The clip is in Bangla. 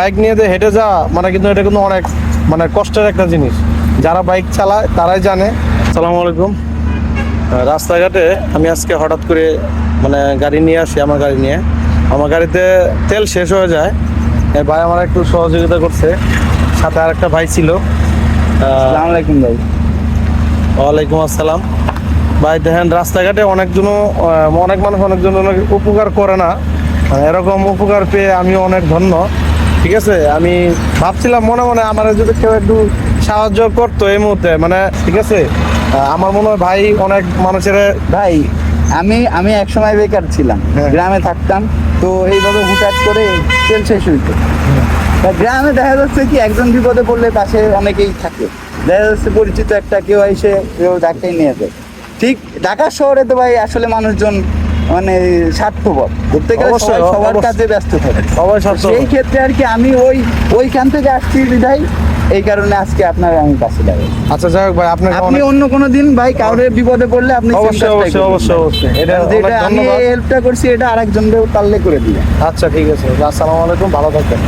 বাইক নিয়ে যে হেঁটে যাওয়া মানে কিন্তু এটা কিন্তু অনেক মানে কষ্টের একটা জিনিস। যারা বাইক চালায় তারাই জানে। সালাম আলাইকুম। রাস্তাঘাটে আমি আজকে হঠাৎ করে মানে গাড়ি নিয়ে আসি আমার গাড়ি নিয়ে। আমার গাড়িতে তেল শেষ হয়ে যায়। ভাই আমার একটু সহযোগিতা করছে। সাথে আর একটা ভাই ছিল। আলাইকুম ভাই। ওয়ালাইকুম আসসালাম। ভাই দেখেন রাস্তাঘাটে অনেকজন অনেক মানুষ অনেকজন অনেক উপকার করে না। মানে এরকম উপকার পেয়ে আমি অনেক ধন্য। ঠিক আছে? আমি ভাবছিলাম মনে মনে আমার যদি কেউ একটু সাহায্য করতো এই মুহূর্তে মানে ঠিক আছে? আমার মনে হয় ভাই অনেক মানুষের ভাই আমি আমি এক সময় বেকার ছিলাম হ্যাঁ। গ্রামে থাকতাম তো এইভাবে হুটহাট করে তেল শেষ হইতো। গ্রামে দেখা যাচ্ছে কি একজন বিপদে পড়লে পাশে অনেকেই থাকে। দেখা যাচ্ছে পরিচিত একটা কেউ এসে কেউ ডাক্তার নিয়ে যায়। ঠিক ঢাকা শহরে তো ভাই আসলে মানুষজন মানে স্বার্থপর। ধরতে গেলে সবার কাছে কাজে ব্যস্ত থাকে। সেই ক্ষেত্রে আর কি আমি ওই ওইখান থেকে আসছি বিধায়। এই কারণে আজকে আপনার আমি কাছে যাব আচ্ছা যাই হোক ভাই আপনার আপনি অন্য কোনো দিন ভাই কাউরে বিপদে পড়লে আপনি অবশ্যই, অবশ্যই, অবশ্যই, অবশ্যই। এটা যেটা আমি। হেল্পটা করছি এটা আরেকজনকেও পারলে করে দিই আচ্ছা ঠিক আছে। আসসালামু আলাইকুম ভালো থাকবেন।